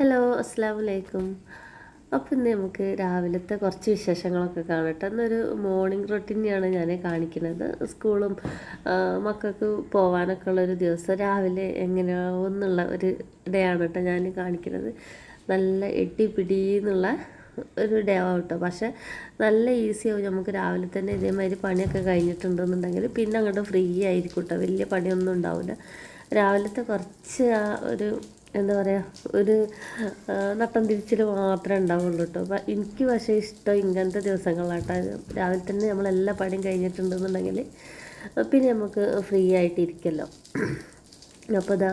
Hello അസ്സാം വലൈക്കും അപ്പം ഇന്ന് നമുക്ക് രാവിലത്തെ കുറച്ച് വിശേഷങ്ങളൊക്കെ കാണട്ടെ എന്നൊരു മോർണിംഗ് റൊട്ടീനെയാണ് ഞാൻ കാണിക്കുന്നത്. സ്കൂളും മക്കൾക്ക് പോകാനൊക്കെ ഉള്ളൊരു ദിവസം. രാവിലെ എങ്ങനെയാവും എന്നുള്ള ഒരു ഡേ ആണ് കേട്ടോ ഞാൻ കാണിക്കുന്നത്. നല്ല എട്ടിപ്പിടി എന്നുള്ള ഒരു ഡേ ആവും കേട്ടോ. പക്ഷെ നല്ല ഈസി ആവും. നമുക്ക് രാവിലെ തന്നെ ഇതേമാതിരി പണിയൊക്കെ കഴിഞ്ഞിട്ടുണ്ടെന്നുണ്ടെങ്കിൽ പിന്നെ അങ്ങോട്ട് ഫ്രീ ആയിരിക്കും കേട്ടോ. വലിയ പണിയൊന്നും ഉണ്ടാവില്ല. രാവിലത്തെ കുറച്ച് ആ ഒരു എന്താ പറയുക ഒരു നട്ടം തിരിച്ചിൽ മാത്രമേ ഉണ്ടാവുള്ളൂ കേട്ടോ അപ്പം എനിക്ക് പക്ഷേ ഇഷ്ടം ഇങ്ങനത്തെ ദിവസങ്ങളാട്ടോ. രാവിലെ തന്നെ നമ്മളെല്ലാ പണിയും കഴിഞ്ഞിട്ടുണ്ടെന്നുണ്ടെങ്കിൽ പിന്നെ നമുക്ക് ഫ്രീ ആയിട്ടിരിക്കല്ലോ. അപ്പോൾ ഇതാ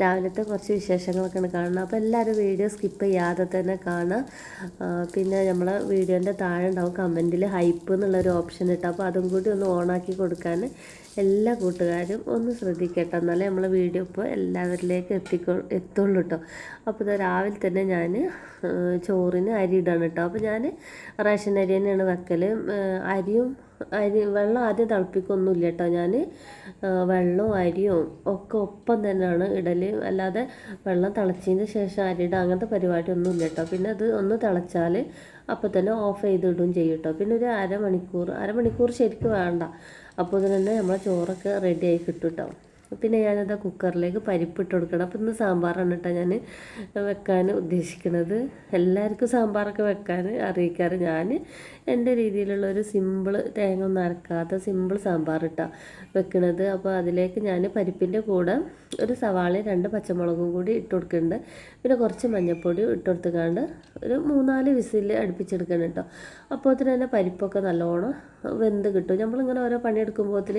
രാവിലത്തെ കുറച്ച് വിശേഷങ്ങളൊക്കെയാണ് കാണുന്നത്. അപ്പോൾ എല്ലാവരും വീഡിയോ സ്കിപ്പ് ചെയ്യാതെ തന്നെ കാണുക. പിന്നെ നമ്മളെ വീഡിയോന്റെ താഴെ ഉണ്ടാവും കമന്റിൽ ഹൈപ്പ് എന്നുള്ളൊരു ഓപ്ഷൻ ഇട്ട് അപ്പോൾ അതും കൂടി ഒന്ന് ഓണാക്കി കൊടുക്കാൻ എല്ലാ കൂട്ടുകാരും ഒന്ന് ശ്രദ്ധിക്കട്ടെ. എന്നാലേ നമ്മളെ വീഡിയോ ഇപ്പോൾ എല്ലാവരിലേക്ക് എത്തിക്കോ എത്തുള്ളൂ കേട്ടോ അപ്പോൾ ഇത് രാവിലെ തന്നെ ഞാൻ ചോറിന് അരി ഇടാണ് കേട്ടോ അപ്പോൾ ഞാൻ റേഷൻ അരി തന്നെയാണ് വെക്കൽ അരിയും അരി വെള്ളം ആദ്യം തിളപ്പിക്കൊന്നുമില്ല കേട്ടോ ഞാൻ വെള്ളവും അരിയും ഒക്കെ ഒപ്പം തന്നെയാണ് ഇടൽ അല്ലാതെ വെള്ളം തിളച്ചതിന് ശേഷം അരിയിടുക അങ്ങനത്തെ പരിപാടി ഒന്നും ഇല്ല കേട്ടോ പിന്നെ അത് ഒന്ന് തിളച്ചാൽ അപ്പോൾ തന്നെ ഓഫ് ചെയ്തിടുകയും ചെയ്യും കേട്ടോ പിന്നെ ഒരു അരമണിക്കൂർ അരമണിക്കൂർ ശരിക്കും വേണ്ട. അപ്പോൾ തന്നെ നമ്മളെ ചോറൊക്കെ റെഡി ആയി കിട്ടും കേട്ടോ പിന്നെ ഞാനത് കുക്കറിലേക്ക് പരിപ്പിട്ട് കൊടുക്കണം. അപ്പോൾ ഇന്ന് സാമ്പാറാണ് കേട്ടോ ഞാൻ വെക്കാൻ ഉദ്ദേശിക്കുന്നത്. എല്ലാവർക്കും സാമ്പാറൊക്കെ വെക്കാൻ അറിയിക്കാറ്. ഞാൻ എന്റെ രീതിയിലുള്ള ഒരു സിമ്പിൾ തേങ്ങ ഒന്നും അരക്കാത്ത സിമ്പിൾ സാമ്പാർ ഇട്ടാ വെക്കണത്. അപ്പോൾ അതിലേക്ക് ഞാൻ പരിപ്പിന്റെ കൂടെ ഒരു സവാളയും രണ്ട് പച്ചമുളകും കൂടി ഇട്ട് കൊടുക്കുന്നുണ്ട്. പിന്നെ കുറച്ച് മഞ്ഞൾപ്പൊടി ഇട്ട് കൊടുത്തുകാണ്ട് ഒരു മൂന്നാൽ വിസിൽ അടുപ്പിച്ചെടുക്കണം കേട്ടോ. അപ്പോൾ തന്നെ പരിപ്പൊക്കെ നല്ലോണം വെന്ത് കിട്ടും. നമ്മളിങ്ങനെ ഓരോ പണിയെടുക്കുമ്പോഴത്തിൽ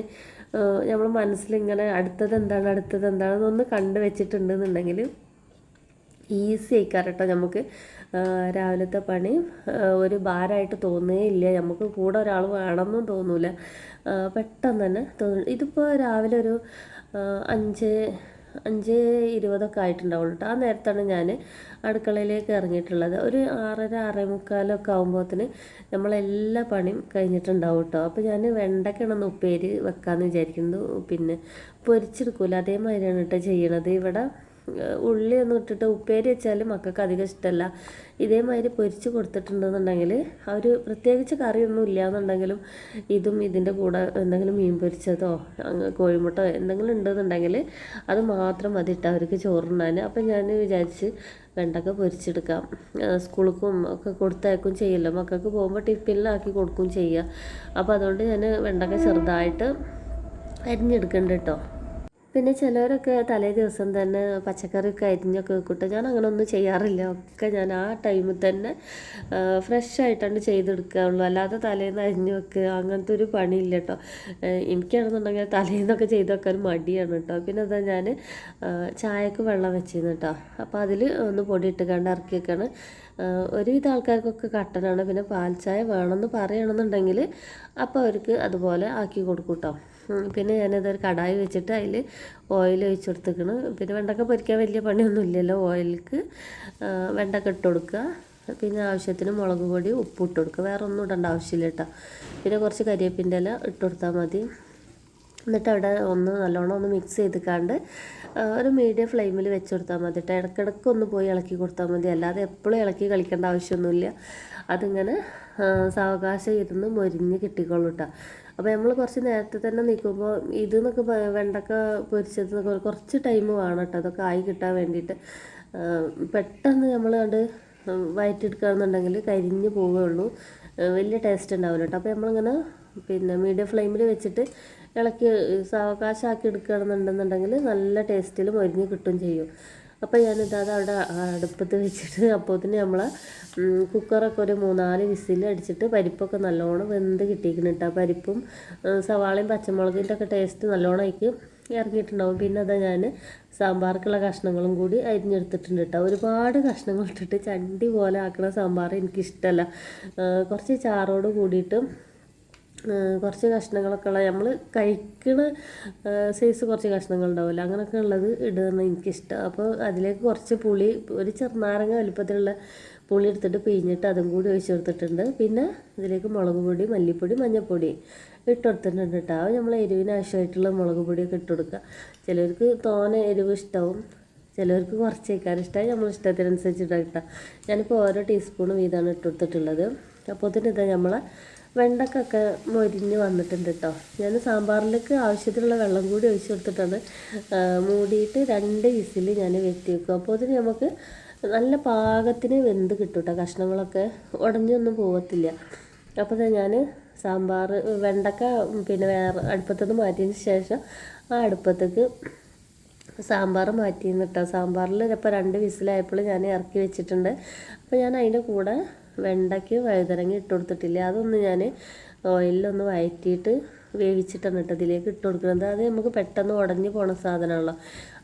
നമ്മൾ മനസ്സിലിങ്ങനെ അടുത്തത് എന്താണ് അടുത്തത് എന്താണെന്നൊന്ന് കണ്ടു വെച്ചിട്ടുണ്ടെന്നുണ്ടെങ്കിൽ ഈസി ആയിക്കാറ് കേട്ടോ നമുക്ക് രാവിലത്തെ പണി ഒരു ഭാരമായിട്ട് തോന്നേ ഇല്ല നമുക്ക് കൂടെ ഒരാൾ വേണമെന്നും തോന്നില്ല പെട്ടെന്ന് തന്നെ തോന്നും ഇതിപ്പോൾ രാവിലെ ഒരു അഞ്ച് അഞ്ച് ഇരുപതൊക്കെ ആയിട്ടുണ്ടാവുള്ളൂ കേട്ടോ ആ നേരത്താണ് ഞാൻ അടുക്കളയിലേക്ക് ഇറങ്ങിയിട്ടുള്ളത്. ഒരു ആറര ആറേ മുക്കാലൊക്കെ ആകുമ്പോഴത്തിന് നമ്മളെല്ലാ പണിയും കഴിഞ്ഞിട്ടുണ്ടാവും കേട്ടോ അപ്പോൾ ഞാൻ വെണ്ടയ്ക്കാണെന്ന് ഉപ്പേരി വെക്കാമെന്ന് വിചാരിക്കുന്നു പിന്നെ പൊരിച്ചെടുക്കൂല. അതേമാതിരിയാണ് കേട്ടോ ചെയ്യണത്. ഇവിടെ ഉള്ളി ഒന്നും ഇട്ടിട്ട് ഉപ്പേരി വെച്ചാൽ മക്കൾക്ക് അധികം ഇഷ്ടമല്ല ഇതേമാതിരി പൊരിച്ച് കൊടുത്തിട്ടുണ്ടെന്നുണ്ടെങ്കിൽ അവർ പ്രത്യേകിച്ച് കറിയൊന്നും ഇല്ല എന്നുണ്ടെങ്കിലും ഇതും ഇതിന്റെ കൂടെ എന്തെങ്കിലും മീൻ പൊരിച്ചതോ കോഴിമുട്ട എന്തെങ്കിലും ഉണ്ടെന്നുണ്ടെങ്കിൽ അത് മാത്രം മതി ഇട്ട് അവർക്ക് ചോറുണ്ണാൻ അപ്പം ഞാൻ വിചാരിച്ച് വെണ്ടക്ക പൊരിച്ചെടുക്കാം. സ്കൂൾക്കും ഒക്കെ കൊടുത്തയക്കും ചെയ്യല്ലോ. മക്കൾക്ക് പോകുമ്പോൾ ടിഫിനിലാക്കി കൊടുക്കും ചെയ്യുക അപ്പോൾ അതുകൊണ്ട് ഞാൻ വെണ്ടക്ക ചെറുതായിട്ട് അരിഞ്ഞെടുക്കുന്നുണ്ട് കേട്ടോ പിന്നെ ചിലവരൊക്കെ തലേ ദിവസം തന്നെ പച്ചക്കറിയൊക്കെ അരിഞ്ഞൊക്കെ വെക്കട്ടെ. ഞാൻ അങ്ങനെയൊന്നും ചെയ്യാറില്ല. ഒക്കെ ഞാൻ ആ ടൈമിൽ തന്നെ ഫ്രഷ് ആയിട്ടാണ് ചെയ്തെടുക്കാറുള്ളൂ. അല്ലാതെ തലേന്ന് അരിഞ്ഞു വെക്കുക അങ്ങനത്തെ ഒരു പണിയില്ല കേട്ടോ എനിക്കാണെന്നുണ്ടെങ്കിൽ തലേന്നൊക്കെ ചെയ്ത് വെക്കാൻ മടിയാണ് കേട്ടോ പിന്നെ അതാ ഞാൻ ചായക്ക് വെള്ളം വെച്ചിരുന്നു കേട്ടോ അപ്പോൾ അതിൽ ഒന്ന് പൊടി ഇട്ട് കണ്ട് ഇറക്കി വെക്കാണ് ആഹ് ഒരുവിധ ആൾക്കാർക്കൊക്കെ കട്ടനാണ്. പിന്നെ പാൽ ചായ വേണമെന്ന് പറയണമെന്നുണ്ടെങ്കിൽ അപ്പോൾ അവർക്ക് അതുപോലെ ആക്കി കൊടുക്കും കേട്ടോ പിന്നെ ഞാനതൊരു കടായി വെച്ചിട്ട് അതിൽ ഓയിൽ ഒഴിച്ച് കൊടുത്തേക്കണ്. പിന്നെ വെണ്ടക്ക പൊരിക്കാൻ വലിയ പണിയൊന്നും ഇല്ലല്ലോ ഓയിലേക്ക് വെണ്ടക്ക ഇട്ട് കൊടുക്കുക. പിന്നെ ആവശ്യത്തിന് മുളക് പൊടി ഉപ്പ് ഇട്ട് കൊടുക്കുക. വേറെ ഒന്നും ഇടേണ്ട ആവശ്യമില്ല കേട്ടോ പിന്നെ കുറച്ച് കരിവേപ്പിന്റെ ഇല ഇട്ട് കൊടുത്താൽ മതി. എന്നിട്ട് അവിടെ ഒന്ന് നല്ലോണം ഒന്ന് മിക്സ് ചെയ്തിക്കാണ്ട് ഒരു മീഡിയം ഫ്ലെയിമിൽ വെച്ച് കൊടുത്താൽ മതി കേട്ടോ ഇടയ്ക്കിടയ്ക്ക് ഒന്ന് പോയി ഇളക്കി കൊടുത്താൽ മതി. അല്ലാതെ എപ്പോഴും ഇളക്കി കളിക്കേണ്ട ആവശ്യമൊന്നുമില്ല. അതിങ്ങനെ സാവകാശം ഇരുന്ന് മൊരിഞ്ഞ് കിട്ടിക്കോളൂ കേട്ടോ അപ്പോൾ നമ്മൾ കുറച്ച് നേരത്തെ തന്നെ നിൽക്കുമ്പോൾ ഇത് എന്നൊക്കെ വെണ്ടക്ക പൊരിച്ചത് കുറച്ച് ടൈം വേണം കേട്ടോ അതൊക്കെ ആയി കിട്ടാൻ വേണ്ടിയിട്ട്. പെട്ടെന്ന് നമ്മൾ കണ്ട് വയറ്റെടുക്കുകയാണെന്നുണ്ടെങ്കിൽ കരിഞ്ഞ് പോവുകയുള്ളൂ. വലിയ ടേസ്റ്റ് ഉണ്ടാവില്ല കേട്ടോ അപ്പോൾ നമ്മളിങ്ങനെ പിന്നെ മീഡിയം ഫ്ലെയിമിൽ വെച്ചിട്ട് ഇളക്കി സാവകാശമാക്കി എടുക്കുകയാണെന്നുണ്ടെന്നുണ്ടെങ്കിൽ നല്ല ടേസ്റ്റിൽ മൊരിഞ്ഞ് കിട്ടും ചെയ്യും. അപ്പോൾ ഞാനിത് അവിടെ അടുപ്പത്ത് വെച്ചിട്ട് അപ്പോൾ തന്നെ നമ്മൾ കുക്കറൊക്കെ ഒരു മൂന്നാൽ വിസിൽ അടിച്ചിട്ട് പരിപ്പൊക്കെ നല്ലോണം വെന്ത് കിട്ടിയിരിക്കണം കേട്ടോ പരിപ്പും സവാളയും പച്ചമുളകിന്റെ ഒക്കെ ടേസ്റ്റ് നല്ലോണം അതിക്ക് ഇറങ്ങിയിട്ടുണ്ടാവും. പിന്നെ അതാ ഞാൻ സാമ്പാർക്കുള്ള കഷ്ണങ്ങളും കൂടി അരിഞ്ഞെടുത്തിട്ടുണ്ട് കേട്ടോ ഒരുപാട് കഷ്ണങ്ങൾ ഇട്ടിട്ട് ചണ്ടി പോലെ ആക്കുന്ന സാമ്പാർ എനിക്കിഷ്ടമല്ല കുറച്ച് ചാറോട് കൂടിയിട്ട് കുറച്ച് കഷ്ണങ്ങളൊക്കെ ഉള്ള നമ്മൾ കഴിക്കണ സൈസ് കുറച്ച് കഷ്ണങ്ങൾ ഉണ്ടാവില്ല അങ്ങനെയൊക്കെ ഉള്ളത് ഇടുന്ന എനിക്കിഷ്ടം. അപ്പോൾ അതിലേക്ക് കുറച്ച് പുളി ഒരു ചെറുനാരങ്ങ വലുപ്പത്തിലുള്ള പുളി എടുത്തിട്ട് പിഴിഞ്ഞിട്ട് അതും കൂടി ഒഴിച്ച് കൊടുത്തിട്ടുണ്ട്. പിന്നെ ഇതിലേക്ക് മുളക് പൊടി മല്ലിപ്പൊടി മഞ്ഞൾപ്പൊടി ഇട്ട് കൊടുത്തിട്ടുണ്ട് കേട്ടോ. അത് നമ്മൾ എരിവിന് ആവശ്യമായിട്ടുള്ള മുളക് പൊടിയൊക്കെ ഇട്ട് കൊടുക്കുക. ചിലർക്ക് തോനെ എരിവ് ഇഷ്ടവും. ചിലവർക്ക് കുറച്ച് കഴിക്കാൻ ഇഷ്ടമായി നമ്മൾ ഇഷ്ടത്തിനനുസരിച്ച് കിട്ടുക ഞാനിപ്പോൾ ഓരോ ടീസ്പൂൺ വീതമാണ് ഇട്ട് കൊടുത്തിട്ടുള്ളത്. അപ്പോൾ തന്നെ ഇതാ നമ്മളെ വെണ്ടക്കൊക്കെ മൊരിഞ്ഞ് വന്നിട്ടുണ്ട് കേട്ടോ ഞാൻ സാമ്പാറിലേക്ക് ആവശ്യത്തിനുള്ള വെള്ളം കൂടി ഒഴിച്ച് കൊടുത്തിട്ടാണ് മൂടിയിട്ട് രണ്ട് വിസിൽ ഞാൻ വെട്ടി വെക്കും. അപ്പോൾ അതിന് നമുക്ക് നല്ല പാകത്തിന് വെന്ത് കിട്ടും കേട്ടോ കഷ്ണങ്ങളൊക്കെ. ഉടഞ്ഞൊന്നും പോകത്തില്ല അപ്പോൾ ഞാൻ സാമ്പാർ വെണ്ടക്ക പിന്നെ വേറെ അടുപ്പത്തുനിന്ന് മാറ്റിയതിന് ശേഷം ആ അടുപ്പത്തേക്ക് സാമ്പാർ മാറ്റിയെന്ന് കേട്ടോ സാമ്പാറിൽ ഇപ്പോൾ രണ്ട് വിസിലായപ്പോൾ ഞാൻ ഇറക്കി വെച്ചിട്ടുണ്ട്. അപ്പോൾ ഞാൻ അതിന്റെ കൂടെ വെണ്ടയ്ക്ക് വഴുതനങ്ങ ഇട്ട് കൊടുത്തിട്ടില്ല? അതൊന്ന് ഞാൻ ഓയിലൊന്ന് വഴറ്റിയിട്ട് വേവിച്ചിട്ടാണ് കേട്ടോ ഇതിലേക്ക് ഇട്ട് കൊടുക്കുന്നത്. അത് നമുക്ക് പെട്ടെന്ന് ഉടഞ്ഞു പോണ സാധനമാണല്ലോ.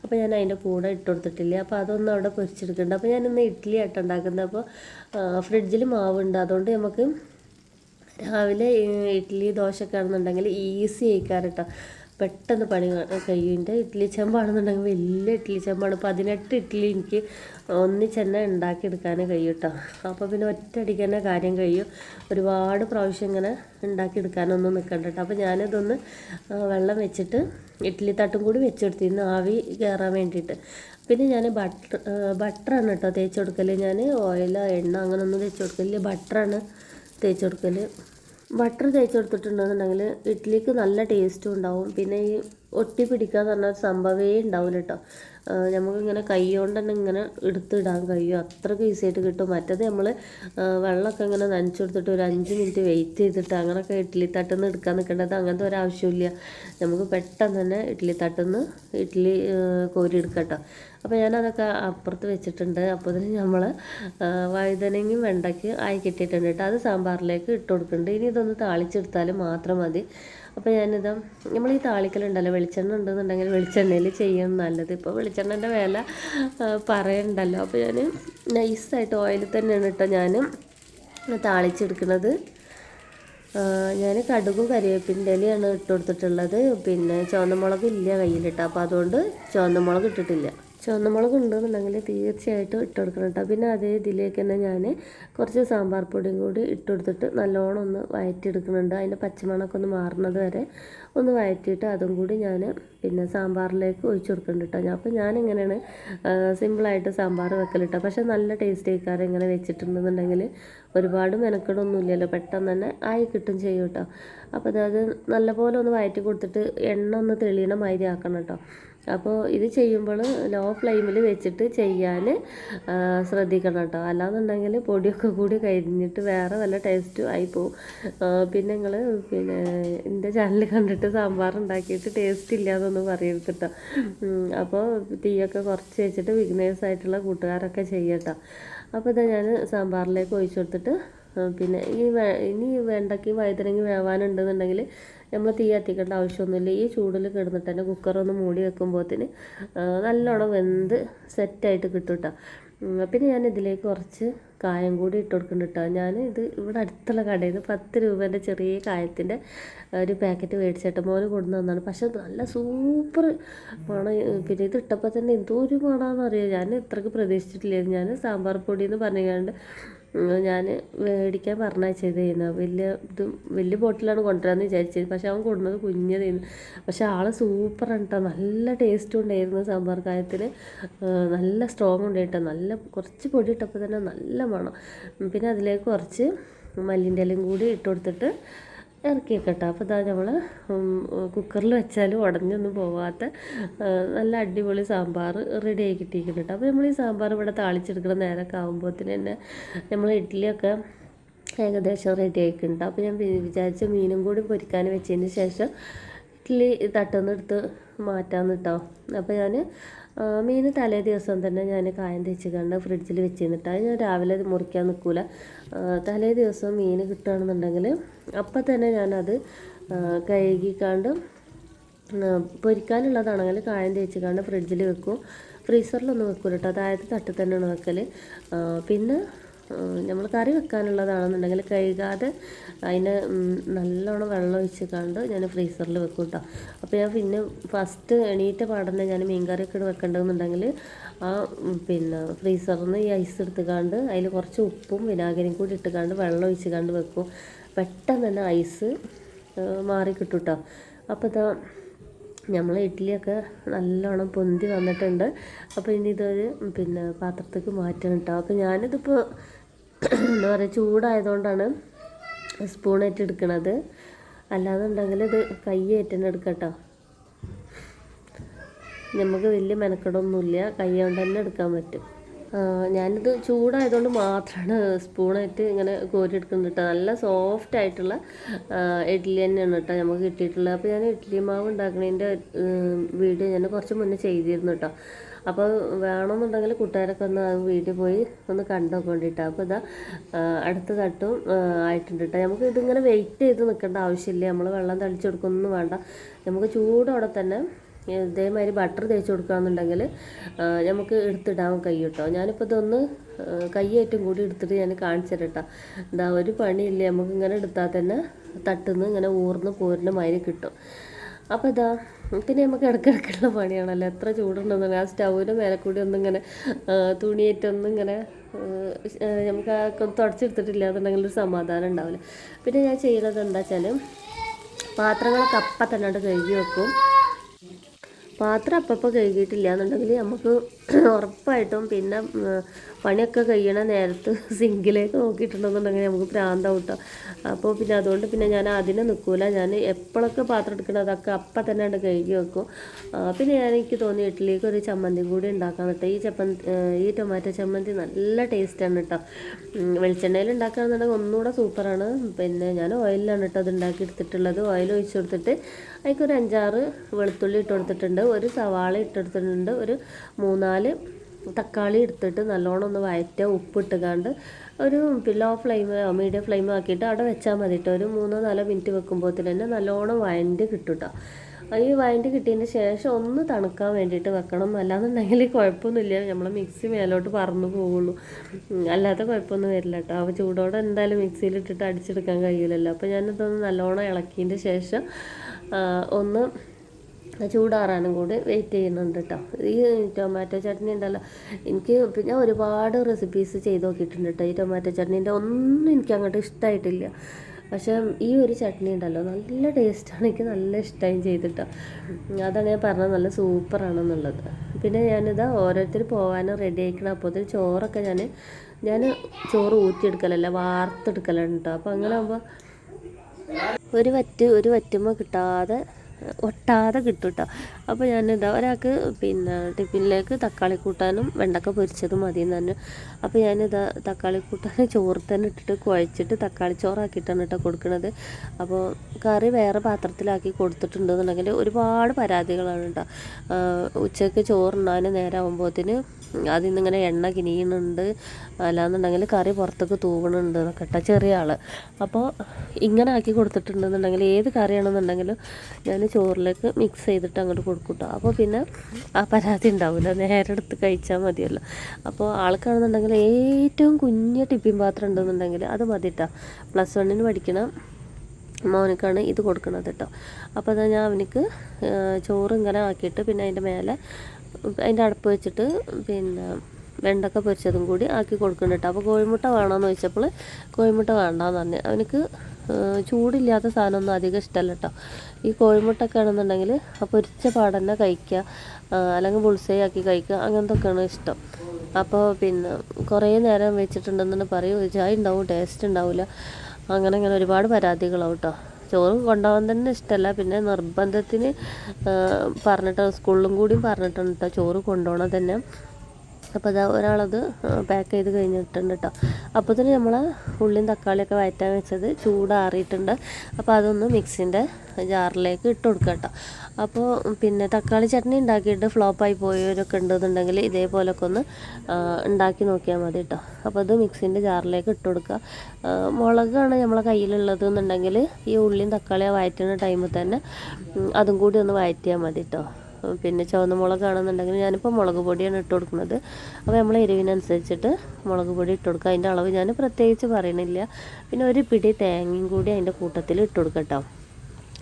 അപ്പോൾ ഞാൻ അതിന്റെ കൂടെ ഇട്ട് കൊടുത്തിട്ടില്ല? അപ്പോൾ അതൊന്നും അവിടെ പൊരിച്ചെടുക്കുന്നുണ്ട്. അപ്പോൾ ഞാനിന്ന് ഇഡ്ഡലി ആയിട്ട് ഉണ്ടാക്കുന്നത്. അപ്പോൾ ഫ്രിഡ്ജിൽ മാവുണ്ട്. അതുകൊണ്ട് നമുക്ക് രാവിലെ ഇഡ്ഡലി ദോശ ഒക്കെ ആണെന്നുണ്ടെങ്കിൽ ഈസി ആയിക്കാറ് കേട്ടോ പെട്ടെന്ന് പണി കഴിയും. ഇഡ്ഡലി ചെമ്പാണെന്നുണ്ടെങ്കിൽ വലിയ ഇഡ്ഡലി ചെമ്പാണ്. പതിനെട്ട് ഇഡ്ഡലി എനിക്ക് ഒന്നിച്ച് തന്നെ ഉണ്ടാക്കിയെടുക്കാനേ കഴിയും കേട്ടോ അപ്പോൾ പിന്നെ ഒറ്റയടിക്ക് തന്നെ കാര്യം കഴിയും. ഒരുപാട് പ്രാവശ്യം ഇങ്ങനെ ഉണ്ടാക്കിയെടുക്കാനൊന്നും നിൽക്കണ്ട കേട്ടോ അപ്പോൾ ഞാനിതൊന്ന് വെള്ളം വെച്ചിട്ട് ഇഡ്ഡലി തട്ടും കൂടി വെച്ചെടുത്തിരുന്നു ആവി കയറാൻ വേണ്ടിയിട്ട്. പിന്നെ ഞാൻ ബട്ടർ ബട്ടറാണ് കേട്ടോ തേച്ച് കൊടുക്കൽ ഞാൻ ഓയിലോ എണ്ണ അങ്ങനെയൊന്നും തേച്ച് കൊടുക്കലില്ല. ബട്ടറാണ് തേച്ച് കൊടുക്കൽ ബട്ടർ തേച്ച് കൊടുത്തിട്ടുണ്ടെന്നുണ്ടെങ്കിൽ ഇഡ്ഡലിക്ക് നല്ല ടേസ്റ്റും ഉണ്ടാവും. പിന്നെ ഈ ഒട്ടി പിടിക്കാന്ന് പറഞ്ഞ സംഭവമേ ഉണ്ടാവില്ല കേട്ടോ നമുക്കിങ്ങനെ കൈ കൊണ്ട് തന്നെ ഇങ്ങനെ എടുത്തിടാൻ കഴിയും. അത്രയ്ക്ക് ഈസി ആയിട്ട് കിട്ടും. മറ്റത് നമ്മൾ വെള്ളമൊക്കെ ഇങ്ങനെ നനച്ചു കൊടുത്തിട്ട് ഒരു അഞ്ച് മിനിറ്റ് വെയിറ്റ് ചെയ്തിട്ട് അങ്ങനെയൊക്കെ ഇഡ്ഡലി തട്ടിൽ നിന്ന് എടുക്കാൻ നിൽക്കേണ്ടത് അങ്ങനത്തെ ഒരാവശ്യമില്ല നമുക്ക് പെട്ടെന്ന് തന്നെ ഇഡ്ഡലി തട്ടിൽ നിന്ന് ഇഡ്ഡലി കോരി എടുക്കാം കേട്ടോ അപ്പോൾ ഞാനതൊക്കെ അപ്പുറത്ത് വെച്ചിട്ടുണ്ട്. അപ്പോൾ ഇതിന് നമ്മൾ വഴുതനങ്ങയും വെണ്ടയ്ക്ക് ആയി കിട്ടിയിട്ടുണ്ട് കേട്ടോ. അത് സാമ്പാറിലേക്ക് ഇട്ട് കൊടുക്കുന്നുണ്ട് ഇനി ഇതൊന്ന് താളിച്ചെടുത്താൽ മാത്രം മതി. അപ്പോൾ ഞാനിത് നമ്മൾ ഈ താളിക്കലുണ്ടല്ലോ വെളിച്ചെണ്ണ ഉണ്ടെന്നുണ്ടെങ്കിൽ വെളിച്ചെണ്ണയിൽ ചെയ്യണം നല്ലത്. ഇപ്പോൾ വെളിച്ചെണ്ണന്റെ വില പറയണ്ടല്ലോ. അപ്പോൾ ഞാൻ നൈസായിട്ട് ഓയിലിൽ തന്നെയാണ് കേട്ടോ ഞാൻ താളിച്ചെടുക്കുന്നത്. ഞാൻ കടുകും കരിവേപ്പിന്റെ ഇലയാണ് ഇട്ട് കൊടുത്തിട്ടുള്ളത്. പിന്നെ ചുവന്നമുളക് ഇല്ല കയ്യിലിട്ട് അപ്പോൾ അതുകൊണ്ട് ചുവന്നമുളക് ഇട്ടിട്ടില്ല. ചുവന്നമുളക് ഉണ്ടെന്നുണ്ടെങ്കിൽ തീർച്ചയായിട്ടും ഇട്ട് കൊടുക്കണം കേട്ടോ. പിന്നെ അതേ ഇതിലേക്ക് തന്നെ ഞാൻ കുറച്ച് സാമ്പാർ പൊടിയും കൂടി ഇട്ട് കൊടുത്തിട്ട് നല്ലോണം ഒന്ന് വഴറ്റിയെടുക്കുന്നുണ്ട് അതിന്റെ പച്ചമണമൊക്കെ ഒന്ന് മാറുന്നത് വരെ ഒന്ന് വഴറ്റിയിട്ട് അതും കൂടി ഞാൻ പിന്നെ സാമ്പാറിലേക്ക് ഒഴിച്ചു കൊടുക്കുന്നുണ്ട് കേട്ടോ. ഞാൻ അപ്പോൾ ഞാനിങ്ങനെയാണ് സിമ്പിളായിട്ട് സാമ്പാർ വെക്കലിട്ടോ പക്ഷേ നല്ല ടേസ്റ്റ് ആയിക്കാരം ഇങ്ങനെ വെച്ചിട്ടുണ്ടെന്നുണ്ടെങ്കിൽ ഒരുപാട് മെനക്കെടൊന്നുമില്ലല്ലോ പെട്ടെന്ന് തന്നെ ആയി കിട്ടും ചെയ്യും കേട്ടോ. അപ്പോൾ അതായത് നല്ലപോലെ ഒന്ന് വഴറ്റി കൊടുത്തിട്ട് എണ്ണ ഒന്ന് തെളിയണ മാതിരി ആക്കണം കേട്ടോ. അപ്പോൾ ഇത് ചെയ്യുമ്പോൾ ലോ ഫ്ലെയിമിൽ വെച്ചിട്ട് ചെയ്യാൻ ശ്രദ്ധിക്കണം കേട്ടോ. അല്ലാന്നുണ്ടെങ്കിൽ പൊടിയൊക്കെ കൂടി കഴിഞ്ഞിട്ട് വേറെ വല്ല ടേസ്റ്റും ആയിപ്പോവും പോവും. പിന്നെ നിങ്ങൾ പിന്നെ എന്റെ ചാനൽ കണ്ടിട്ട് സാമ്പാർ ഉണ്ടാക്കിയിട്ട് ടേസ്റ്റ് ഇല്ല പറയരുത് കേട്ടോ അപ്പോൾ തീയൊക്കെ കുറച്ച് വെച്ചിട്ട് വിഗ്നേഴ്സ് ആയിട്ടുള്ള കൂട്ടുകാരൊക്കെ ചെയ്യട്ടോ അപ്പോൾ ഇതാ ഞാൻ സാമ്പാറിലേക്ക് ഒഴിച്ചു കൊടുത്തിട്ട് പിന്നെ ഈ ഇനി വെണ്ടയ്ക്ക് വഴുതനങ്ങ വേവാനുണ്ടെന്നുണ്ടെങ്കിൽ നമ്മൾ തീ കത്തിക്കേണ്ട ആവശ്യമൊന്നുമില്ല. ഈ ചൂടിൽ കിടന്നിട്ട് തന്നെ കുക്കറൊന്ന് മൂടി വെക്കുമ്പോഴത്തേന് നല്ലോണം വെന്ത് സെറ്റായിട്ട് കിട്ടും കേട്ടോ പിന്നെ ഞാൻ ഇതിലേക്ക് കുറച്ച് കായം കൂടി ഇട്ട് കൊടുക്കുന്നുണ്ട് കേട്ടോ ഞാൻ ഇത് ഇവിടെ അടുത്തുള്ള കടയിൽ നിന്ന് പത്ത് രൂപേന്റെ ചെറിയ കായത്തിന്റെ ഒരു പാക്കറ്റ് മേടിച്ചിട്ട് മോന് കൊണ്ടു തന്നാണ്. പക്ഷെ നല്ല സൂപ്പർ മണം പിന്നെ ഇത് ഇട്ടപ്പോൾ തന്നെ എന്തോ ഒരു മണമെന്ന് അറിയാം? ഞാൻ ഇത്രയ്ക്ക് പ്രതീക്ഷിച്ചിട്ടില്ലായിരുന്നു. ഞാൻ സാമ്പാർ പൊടി എന്ന് പറഞ്ഞുകൊണ്ട് ഞാൻ മേടിക്കാൻ പറഞ്ഞയച്ചത് ചെയ്യുന്നത് വലിയ ഇത് വലിയ ബോട്ടിലാണ് കൊണ്ടുവരാമെന്ന് വിചാരിച്ചത് പക്ഷെ അവൻ കൊണ്ടുവന്നത് കുഞ്ഞതായിരുന്നു പക്ഷെ ആൾ സൂപ്പർ കേട്ടോ നല്ല ടേസ്റ്റും ഉണ്ടായിരുന്നു സാമ്പാർ കായത്തിന് നല്ല സ്ട്രോങ് ഉണ്ട് നല്ല കുറച്ച് പൊടി ഇട്ടപ്പോൾ തന്നെ നല്ല മണം. പിന്നെ അതിലേക്ക് കുറച്ച് മല്ലിന്റെ ഇലയും കൂടി ഇട്ട് കൊടുത്തിട്ട് ഇറക്കി വെക്കട്ടോ അപ്പോൾ ഇതാ നമ്മൾ കുക്കറിൽ വെച്ചാലും ഉടഞ്ഞൊന്നും പോവാത്ത നല്ല അടിപൊളി സാമ്പാർ റെഡി ആയി കിട്ടിയിരിക്കുന്നുണ്ട് കേട്ടോ അപ്പോൾ നമ്മൾ ഈ സാമ്പാർ ഇവിടെ താളിച്ചെടുക്കുന്ന നേരമൊക്കെ ആകുമ്പോഴത്തേന് തന്നെ നമ്മൾ ഇഡ്ഡലിയൊക്കെ ഏകദേശം റെഡി ആയിക്കുന്നുണ്ട് അപ്പോൾ ഞാൻ വിചാരിച്ച മീനും കൂടി പൊരിക്കാൻ വെച്ചതിന് ശേഷം ഇഡ്ഡലി തട്ടുന്നെടുത്ത് മാറ്റാമെന്ന് കേട്ടോ അപ്പോൾ ഞാൻ മീൻ തലേ ദിവസം തന്നെ ഞാൻ കായം തേച്ച് കണ്ട് ഫ്രിഡ്ജിൽ വെച്ച് കഴിഞ്ഞിട്ട് അത് ഞാൻ രാവിലെ മുറിക്കാൻ നിൽക്കില്ല തലേ ദിവസം മീൻ കിട്ടുകയാണെന്നുണ്ടെങ്കിൽ അപ്പം തന്നെ ഞാനത് കഴുകിക്കാണ്ട് പൊരിക്കാനുള്ളതാണെങ്കിൽ കായം തേച്ച് കണ്ട് ഫ്രിഡ്ജിൽ വെക്കും. ഫ്രീസറിലൊന്നും വെക്കൂല കേട്ടോ. അതായത് തട്ടിൽ തന്നെയാണ് വെക്കൽ പിന്നെ നമ്മൾ കറി വെക്കാനുള്ളതാണെന്നുണ്ടെങ്കിൽ കഴുകാതെ അതിന് നല്ലോണം വെള്ളം ഒഴിച്ച് കണ്ട് ഞാൻ ഫ്രീസറിൽ വെക്കും കേട്ടോ അപ്പോൾ ഞാൻ പിന്നെ ഫസ്റ്റ് എണീറ്റ പാടുന്ന ഞാൻ മീൻ കറിയൊക്കെ വെക്കേണ്ടതെന്നുണ്ടെങ്കിൽ ആ പിന്നെ ഫ്രീസറിൽ നിന്ന് ഈ ഐസ് എടുത്ത് കണ്ട് അതിൽ കുറച്ച് ഉപ്പും വിനാഗിരിയും കൂടി ഇട്ട് കണ്ട് വെള്ളം ഒഴിച്ച് കണ്ട് വെക്കും. പെട്ടെന്ന് തന്നെ ഐസ് മാറി കിട്ടും കേട്ടോ അപ്പോൾ ഇതാ നമ്മൾ ഇഡ്ഡലിയൊക്കെ നല്ലോണം പൊന്തി വന്നിട്ടുണ്ട്. അപ്പോൾ ഇനി ഇതൊരു പിന്നെ പാത്രത്തേക്ക് മാറ്റണം കേട്ടോ അപ്പോൾ ഞാനിതിപ്പോൾ എന്താ പറയുക ചൂടായതുകൊണ്ടാണ് സ്പൂണായിട്ട് എടുക്കണത് അല്ലാന്നുണ്ടെങ്കിൽ ഇത് കയ്യേറ്റന്നെ എടുക്കട്ടോ. നമുക്ക് വലിയ മെനക്കെടൊന്നുമില്ല. കൈ കൊണ്ട് തന്നെ എടുക്കാൻ പറ്റും. ഞാനിത് ചൂടായതുകൊണ്ട് മാത്രമാണ് സ്പൂണായിട്ട് ഇങ്ങനെ കോരിയെടുക്കുന്നത് കേട്ടോ. നല്ല സോഫ്റ്റ് ആയിട്ടുള്ള ഇഡ്ഡലി തന്നെയാണ് കേട്ടോ നമുക്ക് കിട്ടിയിട്ടുള്ളത്. അപ്പോൾ ഞാൻ ഇഡ്ഡലി മാവ് ഉണ്ടാക്കുന്നതിന്റെ വീഡിയോ ഞാൻ കുറച്ച് മുന്നേ ചെയ്തിരുന്നു കേട്ടോ. അപ്പോൾ വേണമെന്നുണ്ടെങ്കിൽ കൂട്ടുകാരൊക്കെ ഒന്ന് അത് വീട്ടിൽ പോയി ഒന്ന് കണ്ടോക്കൊണ്ടിട്ടോ അപ്പോൾ ഇതാ അടുത്ത തട്ടും ആയിട്ടുണ്ട് കേട്ടോ നമുക്ക് ഇതിങ്ങനെ വെയിറ്റ് ചെയ്ത് നിൽക്കേണ്ട ആവശ്യമില്ല. നമ്മൾ വെള്ളം തളിച്ചു കൊടുക്കൊന്നും വേണ്ട. നമുക്ക് ചൂടോടെ തന്നെ ഇതേമാതിരി ബട്ടർ തേച്ച് കൊടുക്കുകയാണെന്നുണ്ടെങ്കിൽ നമുക്ക് എടുത്തിടാൻ കൈ കേട്ടോ ഞാനിപ്പോൾ ഇതൊന്ന് കൈയേറ്റം കൂടി എടുത്തിട്ട് ഞാൻ കാണിച്ചു തരട്ടോ എന്താ ഒരു പണിയില്ല. നമുക്ക് ഇങ്ങനെ എടുത്താൽ തന്നെ തട്ടുന്ന് ഇങ്ങനെ ഊർന്ന് പോരുന്ന മാതിരി കിട്ടും. അപ്പോൾ ഇതാ പിന്നെ നമുക്ക് ഇടയ്ക്കിടയ്ക്കുള്ള പണിയാണല്ലോ. എത്ര ചൂടുണ്ടെന്നുണ്ടെങ്കിൽ ആ സ്റ്റൗവിന്റെ മേലെ കൂടി ഒന്നിങ്ങനെ തുണിയേറ്റൊന്നിങ്ങനെ നമുക്ക് ആ തുടച്ചെടുത്തിട്ടില്ല എന്നുണ്ടെങ്കിൽ ഒരു സമാധാനം ഉണ്ടാവില്ല. പിന്നെ ഞാൻ ചെയ്യുന്നത് എന്താ വെച്ചാൽ പാത്രങ്ങളൊക്കെ അപ്പം തന്നെ കഴുകി വെക്കും. പാത്രം അപ്പപ്പോൾ കഴുകിയിട്ടില്ല എന്നുണ്ടെങ്കിൽ നമുക്ക് ഉറപ്പായിട്ടും പിന്നെ പണിയൊക്കെ കഴിയണ നേരത്ത് സിങ്കിലേക്ക് നോക്കിയിട്ടുണ്ടെന്നുണ്ടെങ്കിൽ നമുക്ക് പ്രാന്തം അപ്പോൾ പിന്നെ അതുകൊണ്ട് പിന്നെ ഞാൻ അതിനെ നിൽക്കൂല ഞാൻ എപ്പോഴൊക്കെ പാത്രം എടുക്കണം അതൊക്കെ അപ്പം തന്നെ ഉണ്ട് കഴുകി വെക്കും. പിന്നെ ഞാൻ എനിക്ക് തോന്നി ഇഡ്ഡലിക്ക് ഒരു ചമ്മന്തി കൂടി ഉണ്ടാക്കാൻ കേട്ടോ. ഈ ചമ്മന്തി ഈ ടൊമാറ്റോ ചമ്മന്തി നല്ല ടേസ്റ്റാണ് കേട്ടോ. വെളിച്ചെണ്ണയിൽ ഉണ്ടാക്കുകയാണെന്നുണ്ടെങ്കിൽ ഒന്നുകൂടെ സൂപ്പറാണ് പിന്നെ ഞാൻ ഓയിലാണ് കേട്ടോ അത് ഉണ്ടാക്കി എടുത്തിട്ടുള്ളത്. ഓയിൽ ഒഴിച്ചു കൊടുത്തിട്ട് അതിലേക്ക് ഒരു അഞ്ചാറ് വെളുത്തുള്ളി ഇട്ട് കൊടുത്തിട്ടുണ്ട് ഒരു സവാള ഇട്ടെടുത്തിട്ടുണ്ട് ഒരു മൂന്നാൽ തക്കാളി എടുത്തിട്ട് നല്ലോണം ഒന്ന് വയറ്റുക ഉപ്പിട്ടുകാണ്ട് ഒരു ലോ ഫ്ലെയിം മീഡിയം ഫ്ലെയിം ആക്കിയിട്ട് അവിടെ വെച്ചാൽ മതി കേട്ടോ ഒരു മൂന്നോ നാലോ മിനിറ്റ് വെക്കുമ്പോൾ തന്നെ നല്ലോണം വയന്റ് കിട്ടും കേട്ടോ ഈ വയന്റ് കിട്ടിയതിന് ശേഷം ഒന്ന് തണുക്കാൻ വേണ്ടിയിട്ട് വെക്കണം. അല്ലാന്നുണ്ടെങ്കിൽ കുഴപ്പമൊന്നുമില്ല നമ്മൾ മിക്സി മേലോട്ട് പറന്നു പോവുള്ളൂ. അല്ലാതെ അല്ലാത്ത കുഴപ്പമൊന്നും വരില്ല കേട്ടോ അപ്പോൾ ചൂടോടെ എന്തായാലും മിക്സിയിലിട്ടിട്ട് അടിച്ചെടുക്കാൻ കഴിയില്ലല്ലോ അപ്പോൾ ഞാനിതൊന്ന് നല്ലോണം ഇളക്കിയതിന്റെ ശേഷം ഒന്ന് ചൂടാറാനും കൂടി വെയിറ്റ് ചെയ്യുന്നുണ്ട് കേട്ടോ ഈ ടൊമാറ്റോ ചട്നി ഉണ്ടല്ലോ എനിക്ക് പിന്നെ ഒരുപാട് റെസിപ്പീസ് ചെയ്ത് നോക്കിയിട്ടുണ്ട് കേട്ടോ ഈ ടൊമാറ്റോ ചട്നീന്റെ ഒന്നും എനിക്ക് അങ്ങോട്ട് ഇഷ്ടമായിട്ടില്ല പക്ഷേ ഈ ഒരു ചട്നി ഉണ്ടല്ലോ നല്ല ടേസ്റ്റാണ് എനിക്ക് നല്ല ഇഷ്ടമായി ചെയ്തിട്ടോ അതാണ് ഞാൻ പറഞ്ഞത് നല്ല സൂപ്പറാണെന്നുള്ളത് പിന്നെ ഞാനിതാ ഓരോരുത്തർ പോകാനും റെഡി ആയിക്കണം. അപ്പോൾ ചോറൊക്കെ ഞാൻ ഞാൻ ചോറ് ഊറ്റിയെടുക്കലല്ല വാർത്തെടുക്കലാണ് കേട്ടോ അപ്പോൾ അങ്ങനെ ആകുമ്പോൾ ഒരു വറ്റ് ഒരു വറ്റുമ്പോൾ കിട്ടാതെ ഒട്ടാതെ കിട്ടും കേട്ടോ അപ്പോൾ ഞാനിതാ ഒരാൾക്ക് പിന്നെ ടിഫിനിലേക്ക് തക്കാളി കൂട്ടാനും വെണ്ടക്ക പൊരിച്ചതും മതി എന്ന് പറഞ്ഞു. അപ്പോൾ ഞാനിതാ തക്കാളി കൂട്ടാൻ ചോറ് തന്നെ ഇട്ടിട്ട് കുഴച്ചിട്ട് തക്കാളി ചോറാക്കിയിട്ടാണ് കേട്ടോ കൊടുക്കുന്നത് അപ്പോൾ കറി വേറെ പാത്രത്തിലാക്കി കൊടുത്തിട്ടുണ്ടെന്നുണ്ടെങ്കിൽ ഒരുപാട് പരാതികളാണ് കേട്ടോ ഉച്ചയ്ക്ക് ചോറുണ്ണാൻ നേരമാകുമ്പോഴത്തേന് അതിൽ നിന്നിങ്ങനെ എണ്ണ കിനിയുന്നുണ്ട്. അല്ലാന്നുണ്ടെങ്കിൽ കറി പുറത്തേക്ക് തൂവണുണ്ട് കേട്ടോ ചെറിയ ആൾ അപ്പോൾ ഇങ്ങനെ ആക്കി കൊടുത്തിട്ടുണ്ടെന്നുണ്ടെങ്കിൽ ഏത് കറിയാണെന്നുണ്ടെങ്കിലും ഞാൻ ചോറിലേക്ക് മിക്സ് ചെയ്തിട്ട് അങ്ങോട്ട് കൊടുക്കൂട്ടോ കേട്ടോ അപ്പോൾ പിന്നെ ആ പരാതി ഉണ്ടാവില്ല നേരെ എടുത്ത് കഴിച്ചാൽ മതിയല്ലോ. അപ്പോൾ ആൾക്കാണെന്നുണ്ടെങ്കിൽ ഏറ്റവും കുഞ്ഞ ടിഫിൻ പാത്രം ഉണ്ടെന്നുണ്ടെങ്കിൽ അത് മതി കേട്ടോ പ്ലസ് വണ്ണിന് പഠിക്കണം മോനക്കാണ് ഇത് കൊടുക്കണത് കേട്ടോ അപ്പോൾ അതാ ഞാൻ അവനക്ക് ചോറ് ഇങ്ങനെ ആക്കിയിട്ട് പിന്നെ അതിന്റെ മേലെ അതിന്റെ അടുപ്പ് വെച്ചിട്ട് പിന്നെ വെണ്ടക്ക പൊരിച്ചതും കൂടി ആക്കി കൊടുക്കുന്നുണ്ട് കേട്ടോ. അപ്പോൾ കോഴിമുട്ട വേണമെന്ന് ചോദിച്ചപ്പോൾ കോഴിമുട്ട വേണ്ടാന്ന് പറഞ്ഞു. അവനക്ക് ചൂടില്ലാത്ത സാധനമൊന്നും അധികം ഇഷ്ടമല്ല കേട്ടോ. ഈ കോഴിമുട്ടൊക്കെ ആണെന്നുണ്ടെങ്കിൽ ആ പൊരിച്ച പാടന്നെ കഴിക്കുക അല്ലെങ്കിൽ ബുൾസൈ ആക്കി കഴിക്കുക അങ്ങനത്തെ ഒക്കെയാണ് ഇഷ്ടം. അപ്പോൾ പിന്നെ കുറേ നേരം വെച്ചിട്ടുണ്ടെന്നു പറയും ചായ ഉണ്ടാവും ടേസ്റ്റ് ഉണ്ടാവില്ല. അങ്ങനെ അങ്ങനെ ഒരുപാട് പരാതികളാവും കേട്ടോ. ചോറ് കൊണ്ടുപോകാൻ തന്നെ ഇഷ്ടമല്ല പിന്നെ നിർബന്ധത്തിന് പറഞ്ഞിട്ട് സ്കൂളിലും കൂടിയും പറഞ്ഞിട്ടുണ്ട് ചോറ് കൊണ്ടുപോകണം തന്നെ. അപ്പോൾ അതാ ഒരാളത് പാക്ക് ചെയ്ത് കഴിഞ്ഞിട്ടുണ്ട് കേട്ടോ അപ്പോൾ തന്നെ നമ്മൾ ഉള്ളിയും തക്കാളിയൊക്കെ വയറ്റാൻ വെച്ചത് ചൂടാറിയിട്ടുണ്ട്. അപ്പോൾ അതൊന്ന് മിക്സിന്റെ ജാറിലേക്ക് ഇട്ട് കൊടുക്കുക കേട്ടോ അപ്പോൾ പിന്നെ തക്കാളി ചട്നി ഉണ്ടാക്കിയിട്ട് ഫ്ലോപ്പായി പോയവരൊക്കെ ഉണ്ടെന്നുണ്ടെങ്കിൽ ഇതേപോലൊക്കെ ഒന്ന് ഉണ്ടാക്കി നോക്കിയാൽ മതി കേട്ടോ അപ്പോൾ അത് മിക്സിന്റെ ജാറിലേക്ക് ഇട്ട് കൊടുക്കുക മുളകാണ് നമ്മളെ കയ്യിലുള്ളത് എന്നുണ്ടെങ്കിൽ ഈ ഉള്ളിയും തക്കാളിയും വയറ്റുന്ന ടൈമിൽ തന്നെ അതും കൂടി ഒന്ന് വയറ്റിയാൽ മതി കേട്ടോ പിന്നെ ചുവന്ന മുളകാണെന്നുണ്ടെങ്കിൽ ഞാനിപ്പോൾ മുളക് പൊടിയാണ് ഇട്ട് കൊടുക്കുന്നത്. അപ്പോൾ നമ്മൾ എരിവിനനുസരിച്ചിട്ട് മുളക് പൊടി ഇട്ട് കൊടുക്കുക. അതിന്റെ അളവ് ഞാൻ പ്രത്യേകിച്ച് പറയണില്ല. പിന്നെ ഒരു പിടി തേങ്ങയും കൂടി അതിന്റെ കൂട്ടത്തിൽ ഇട്ട് കൊടുക്കട്ടോ കേട്ടോ.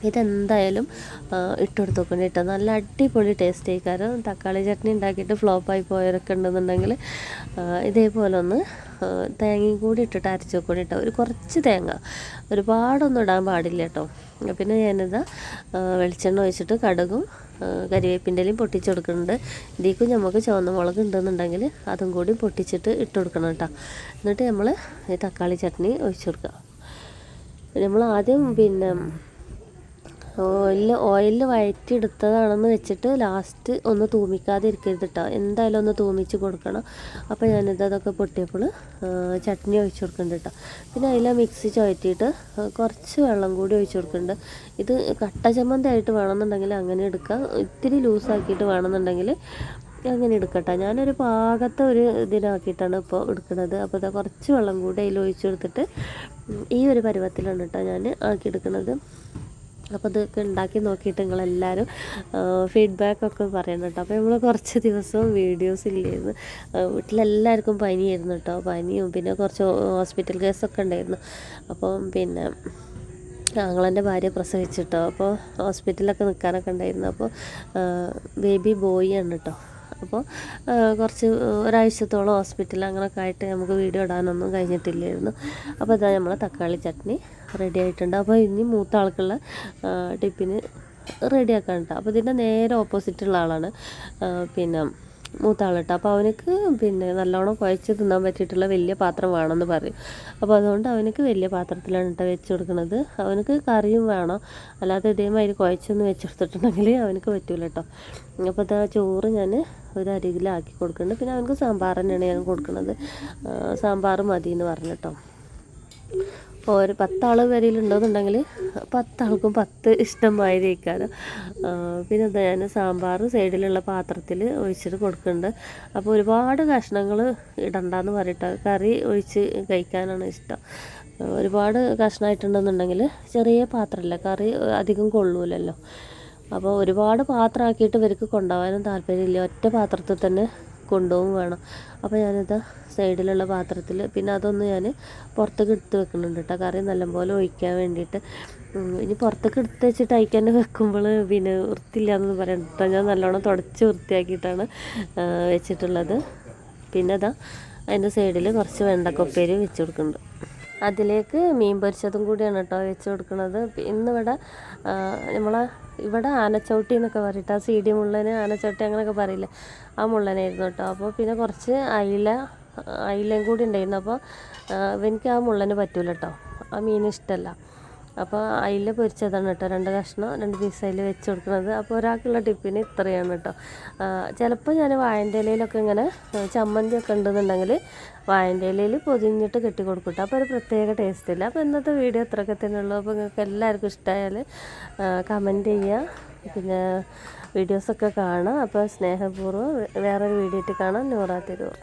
ഇതെന്തായാലും ആ, ഇട്ട് കൊടുത്ത് നോക്കണം കേട്ടോ. നല്ല അടിപൊളി ടേസ്റ്റ് ആയിക്കാരം തക്കാളി ചട്നി ഉണ്ടാക്കിയിട്ട് ഫ്ലോപ്പായി പോയവരൊക്കെ ഉണ്ടെന്നുണ്ടെങ്കിൽ ഇതേപോലെ ഒന്ന് തേങ്ങയും കൂടി ഇട്ടിട്ട് അരച്ച് കൂടി ഇട്ടോ ഒരു കുറച്ച് തേങ്ങ. ഒരുപാടൊന്നും ഇടാൻ പാടില്ല കേട്ടോ. പിന്നെ ഞാനിതാ വെളിച്ചെണ്ണ ഒഴിച്ചിട്ട് കടുകും ആ, കരിവേപ്പിന്റെലും പൊട്ടിച്ച് കൊടുക്കുന്നുണ്ട്. ഇതിക്കും നമുക്ക് ചുവന്ന മുളക് ഉണ്ടെന്നുണ്ടെങ്കിൽ അതും കൂടി പൊട്ടിച്ചിട്ട് ഇട്ട് കൊടുക്കണം കേട്ടോ. എന്നിട്ട് നമ്മൾ ഈ തക്കാളി ചട്നി ഒഴിച്ച് കൊടുക്കുക. നമ്മൾ ആദ്യം പിന്നെ ഓയിൽ ഓയിലിൽ വഴറ്റിയെടുത്തതാണെന്ന് വെച്ചിട്ട് ലാസ്റ്റ് ഒന്ന് തൂമിക്കാതെ ഇരിക്കരുത് കേട്ടോ എന്തായാലും ഒന്ന് തൂമിച്ച് കൊടുക്കണം. അപ്പോൾ ഞാനിത് അതൊക്കെ പൊട്ടിയപ്പോൾ ചട്നി ഒഴിച്ച് കൊടുക്കുന്നുണ്ട് കേട്ടോ പിന്നെ അതിൽ മിക്സി ചുഴറ്റിയിട്ട് കുറച്ച് വെള്ളം കൂടി ഒഴിച്ച് കൊടുക്കുന്നുണ്ട്. ഇത് കട്ട ചമ്മന്തി ആയിട്ട് വേണമെന്നുണ്ടെങ്കിൽ അങ്ങനെ എടുക്കാം. ഇത്തിരി ലൂസാക്കിയിട്ട് വേണമെന്നുണ്ടെങ്കിൽ അങ്ങനെ എടുക്കട്ടെ ഞാനൊരു പാകത്തെ ഒരു ഇതിനാക്കിയിട്ടാണ് ഇപ്പോൾ എടുക്കുന്നത്. അപ്പോൾ ഇതാ കുറച്ച് വെള്ളം കൂടി അതിൽ ഒഴിച്ചു കൊടുത്തിട്ട് ഈ ഒരു പരുവത്തിലാണ് കേട്ടോ ഞാൻ ആക്കിയെടുക്കുന്നത്. അപ്പോൾ ഇതൊക്കെ ഉണ്ടാക്കി നോക്കിയിട്ട് നിങ്ങളെല്ലാവരും ഫീഡ്ബാക്കൊക്കെ പറയണം കേട്ടോ അപ്പോൾ നമ്മൾ കുറച്ച് ദിവസവും വീഡിയോസ് ഇല്ലായിരുന്നു വീട്ടിലെല്ലാവർക്കും പനിയായിരുന്നു കേട്ടോ പനിയും പിന്നെ കുറച്ച് ഹോസ്പിറ്റൽ കേസൊക്കെ ഉണ്ടായിരുന്നു. അപ്പോൾ പിന്നെ ഞങ്ങളെന്റെ ഭാര്യ പ്രസവിച്ചിട്ടോ അപ്പോൾ ഹോസ്പിറ്റലിലൊക്കെ നിൽക്കാനൊക്കെ ഉണ്ടായിരുന്നു. അപ്പോൾ ബേബി ബോയ് ആണ് കേട്ടോ അപ്പോൾ കുറച്ച് ഒരാഴ്ചത്തോളം ഹോസ്പിറ്റൽ അങ്ങനെയൊക്കെ ആയിട്ട് നമുക്ക് വീഡിയോ ഇടാനൊന്നും കഴിഞ്ഞിട്ടില്ലായിരുന്നു. അപ്പോൾ ഇതാ നമ്മൾ തക്കാളി ചട്നി റെഡി ആയിട്ടുണ്ട്. അപ്പോൾ ഇനി മൂത്ത ആൾക്കുള്ള ടിപ്പിന് റെഡി ആക്കാൻ കേട്ടോ അപ്പോൾ ഇതിന്റെ നേരെ ഓപ്പോസിറ്റുള്ള ആളാണ് പിന്നെ മൂത്ത ആൾ കേട്ടോ അപ്പോൾ അവനക്ക് പിന്നെ നല്ലോണം കുഴച്ച് തിന്നാൻ പറ്റിയിട്ടുള്ള വലിയ പാത്രം വേണമെന്ന് പറയും. അപ്പോൾ അതുകൊണ്ട് അവനക്ക് വലിയ പാത്രത്തിലാണ് കേട്ടോ വെച്ച് കൊടുക്കുന്നത്. അവനക്ക് കറിയും വേണം. അല്ലാതെ ഇതേമാതിരി കുഴച്ചൊന്ന് വെച്ച് കൊടുത്തിട്ടുണ്ടെങ്കിൽ അവനക്ക് പറ്റൂല കേട്ടോ അപ്പോൾ ഇതാ ചോറ് ഞാൻ ഒരു അരികിലാക്കി കൊടുക്കുന്നുണ്ട്. പിന്നെ അവനക്ക് സാമ്പാർ തന്നെയാണ് ഞാൻ കൊടുക്കുന്നത്. സാമ്പാർ മതി എന്ന് പറഞ്ഞു കേട്ടോ അപ്പോൾ ഒരു പത്താൾ വരയിലുണ്ടോയെന്നുണ്ടെങ്കിൽ പത്താൾക്കും പത്ത് ഇഷ്ടമാതിരി കഴിക്കാറ് പിന്നെ എന്താ ഞാൻ സാമ്പാർ സൈഡിലുള്ള പാത്രത്തിൽ ഒഴിച്ചിട്ട് കൊടുക്കുന്നുണ്ട്. അപ്പോൾ ഒരുപാട് കഷ്ണങ്ങൾ ഇടണ്ടെന്ന് പറഞ്ഞിട്ട് കറി ഒഴിച്ച് കഴിക്കാനാണ് ഇഷ്ടം. ഒരുപാട് കഷ്ണമായിട്ടുണ്ടെന്നുണ്ടെങ്കിൽ ചെറിയ പാത്രമല്ല കറി അധികം കൊള്ളൂലല്ലോ. അപ്പോൾ ഒരുപാട് പാത്രമാക്കിയിട്ട് ഇവർക്ക് കൊണ്ടുപോകാനും താല്പര്യമില്ല. ഒറ്റ പാത്രത്തിൽ തന്നെ കൊണ്ടുപോകും വേണം. അപ്പോൾ ഞാനിത് സൈഡിലുള്ള പാത്രത്തിൽ പിന്നെ അതൊന്ന് ഞാൻ പുറത്തേക്ക് എടുത്ത് വെക്കുന്നുണ്ട് കേട്ടോ കറി നല്ലപോലെ ഒഴിക്കാൻ വേണ്ടിയിട്ട്. ഇനി പുറത്തേക്ക് എടുത്ത് വെച്ചിട്ട് അയക്കാൻ വെക്കുമ്പോൾ പിന്നെ വൃത്തിയില്ല എന്ന് പറയണ്ട ഞാൻ നല്ലോണം തുടച്ച് വൃത്തിയാക്കിയിട്ടാണ് വെച്ചിട്ടുള്ളത്. പിന്നെ അതാ അതിന്റെ സൈഡിൽ കുറച്ച് വെണ്ടക്കൊപ്പേരി വെച്ച് കൊടുക്കുന്നുണ്ട്. അതിലേക്ക് മീൻ പൊരിച്ചതും കൂടിയാണ് കേട്ടോ വെച്ച് കൊടുക്കുന്നത് ഇന്നിവിടെ നമ്മളെ ഇവിടെ ആനച്ചവിട്ടി എന്നൊക്കെ പറയട്ടെ ആ സി ഡി മുള്ളന് ആനച്ചവിട്ടി അങ്ങനെയൊക്കെ പറയില്ലേ? ആ മുള്ളനായിരുന്നു കേട്ടോ. അപ്പോൾ പിന്നെ കുറച്ച് അയില അയിലയും കൂടി ഉണ്ടായിരുന്നു. അപ്പോൾ എനിക്ക് ആ മുള്ളന് പറ്റൂല കേട്ടോ. ആ മീൻ ഇഷ്ടമല്ല. അപ്പോൾ അയില പൊരിച്ചതാണ് കേട്ടോ. രണ്ട് കഷ്ണം രണ്ട് പീസ് അതിൽ വെച്ച് കൊടുക്കുന്നത്. അപ്പോൾ ഒരാൾക്കുള്ള ടിപ്പിന് ഇത്രയാണ് കേട്ടോ. ചിലപ്പോൾ ഞാൻ വാഴന്റെ ഇലയിലൊക്കെ ഇങ്ങനെ ചമ്മന്തി ഒക്കെ ഉണ്ടെന്നുണ്ടെങ്കിൽ വാഴന്റെ ഇലയിൽ പൊതിഞ്ഞിട്ട് കെട്ടി കൊടുക്കും കേട്ടോ അപ്പോൾ ഒരു പ്രത്യേക ടേസ്റ്റ് ഇല്ല. അപ്പോൾ ഇന്നത്തെ വീഡിയോ ഇത്രയൊക്കെ തന്നെ ഉള്ളൂ അപ്പോൾ നിങ്ങൾക്ക് എല്ലാവർക്കും ഇഷ്ടമായാൽ കമന്റ് ചെയ്യുക പിന്നെ വീഡിയോസൊക്കെ കാണാം. അപ്പോൾ സ്നേഹപൂർവം വേറൊരു വീഡിയോ ഇട്ട് കാണാം. നൂറാ തിരൂർ